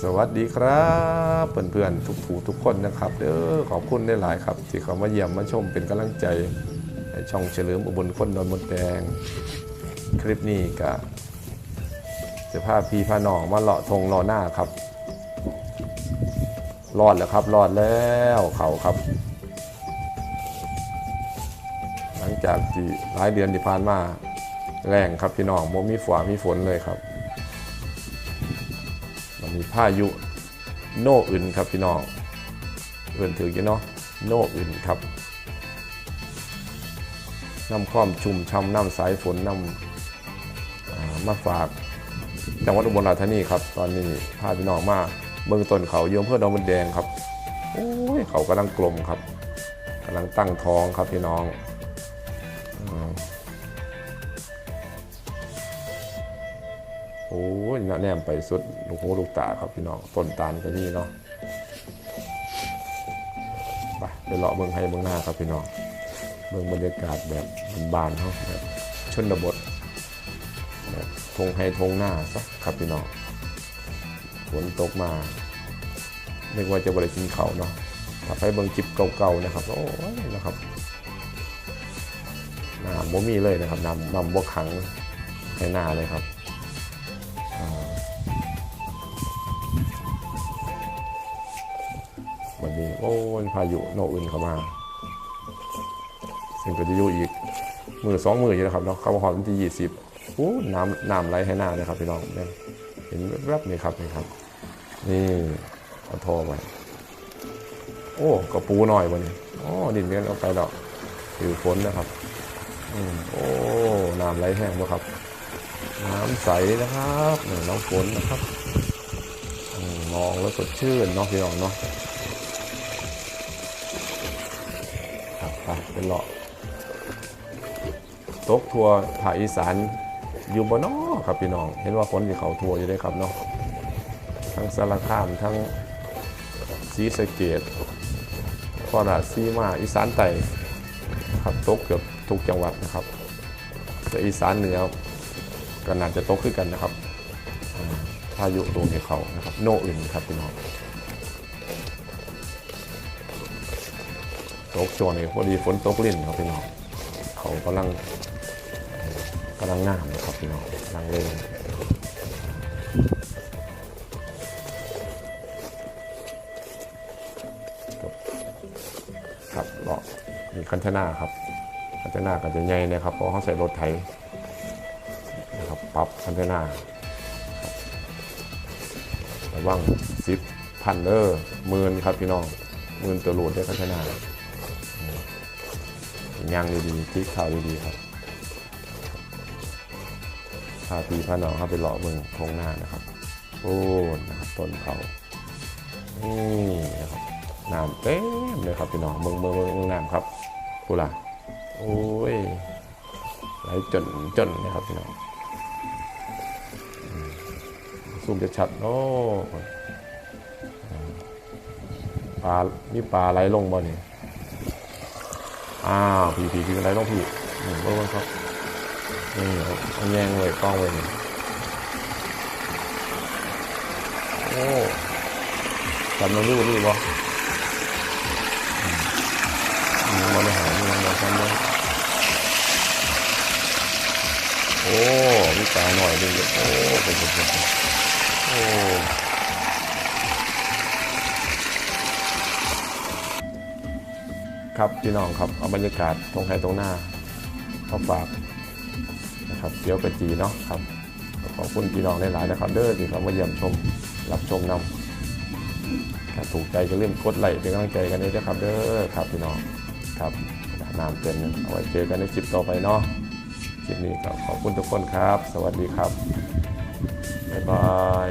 สวัสดีครับเพื่อนๆทุกผู้ทุกคนนะครับเด้อขอบคุณได้หลายครับ ที่เขามาเยี่ยมมาชมเป็นกำลังใจช่องเฉลิมอุบลคนดอนมดแดง คลิปนี้ก็จะพาพีพานองมาเลาะทงเลาะหน้าครับรอดแล้วครับรอดแล้วเขาครับ หลังจากที่หลายเดือนที่ผ่านมาแรงครับพี่น้องโมมีฝนมีฝนเลยครับ มีพายุโน่อื่นครับพี่น้องเอื่นถืออยู่เนาะโน่อื่นครับน้ำคล่อมชุ่มช่ำน้ำสายฝนน้ำมาฝากจังหวัดอุบลราชธานีครับ ตอนนี้พาพี่น้องมาเมืองต้นเขาโยมเพื่อดองมันแดงครับโอ้ยเขากำลังกลมครับกำลังตั้งท้องครับพี่น้อง โอ้ยแนมไปสุดลูกหูลูกตาครับพี่น้องต้นตาลก็นี่เนาะไปไปเลาะเมืองไทยเมืองหน้าครับพี่น้องเมืองบรรยากาศแบบบานๆเขาแบบชนบทแบบทงไฮทงหน้าสักครับพี่น้องฝนตกมาไม่ว่าจะบริกินเขาเนาะถ้าไปเบิ่งจิบเก่าๆนะครับโอ้ยนะครับน้ำบ่มีเลยนะครับน้ำน้ำบ่ขังให้หน้าเลยครับ วันนี้โอ้ยพายุโนอื่นเข้ามาซึ่งก็จะอยู่อีกมือสองมืออยู่นะครับเนาะเข้ามาหอดวันที่ยี่สิบโอ้น้ำน้ำไหลให้หน้าเลยครับพี่น้องเนี่ยเห็นแวบๆนี่ครับนี่ครับ นี่เอาทอไปโอ้กระปูหน่อยวันนี้โอ้ดินเลี้ยนเอาไปแล้วถือฝนนะครับอืมโอ้น้ำไหลแห้งบ่ครับ น้ำใสนะครับน้องฝนนะครับอืมมองแล้วสดชื่นเนาะพี่น้องเนาะ ครับ ไปเป็นเลาะตกทัวร์ภาคอีสานอยู่บนนอครับพี่น้อง เห็นว่าฝนที่เขาทัวร์อยู่ได้ครับเนาะทั้งสารคามทั้งศรีสะเกดโคราซีมาอีสานใต้ครับตกเกือบทุกจังหวัดนะครับ แต่อีสานเหนือก็น่าจะตกขึ้นกันนะครับพายุโดนที่เขานะครับ โนอื่นครับพี่น้อง ตกช่วงนี้พอดีฝนตกลิ่นครับพี่น้องเขากำลังกำลังงามนะครับพี่น้องกำลังเล่นครับเลาะมีคันเทนาครับคันเทนาก็จะใหญ่นะครับเพราะเขาใส่รถไถนะครับปรับคันเทนาระวังซิปพันเดอร์หมื่นครับพี่น้องหมื่นตัวโหลดได้คันเทนา ย่างดีๆพลิกข่าวดีๆครับพาปีพาน้องเข้าไปหล่อเมืองทงหน้านะครับโอ้นะครับต้นเขานี่นะครับน้ำเต็มเลยครับพี่น้องเมืองเมืองเมืองเมืองน้ำครับกูล่ะโอ้ยไหลจนจนนะครับพี่น้องซูมจะชัดโอ้ปลามีปลาไหลลงบ่เนี่ย อ้าวผีผีคืออะไรต้องผีหนึ่งเบิ้งครับนี่เอาแย่งเลยกล้องเลยโอ้จำเราดูนี่บ่อืมมันบริหารมันมาทำเลยโอ้มีตาหน่อยหนึงโอ้เป็นเป็นเป็นโอ้ ครับพี่น้องครับเอาบรรยากาศตรงไทยตรงหน้าเข้าฝากนะครับเกี๊ยวกะจีเนาะครับขอบคุณพี่น้องหลายๆนะครับเด้อที่เขามาเยี่ยมชมรับชมนำถ้าถูกใจก็เริ่มกดไลค์เป็นกำลังใจกันด้วยนะครับเด้อครับพี่น้องครับน้ำเต็มเอาไว้เจอกันในคลิปต่อไปเนาะคลิปนี้ก็ขอบคุณทุกคนครับ สวัสดีครับบ๊ายบาย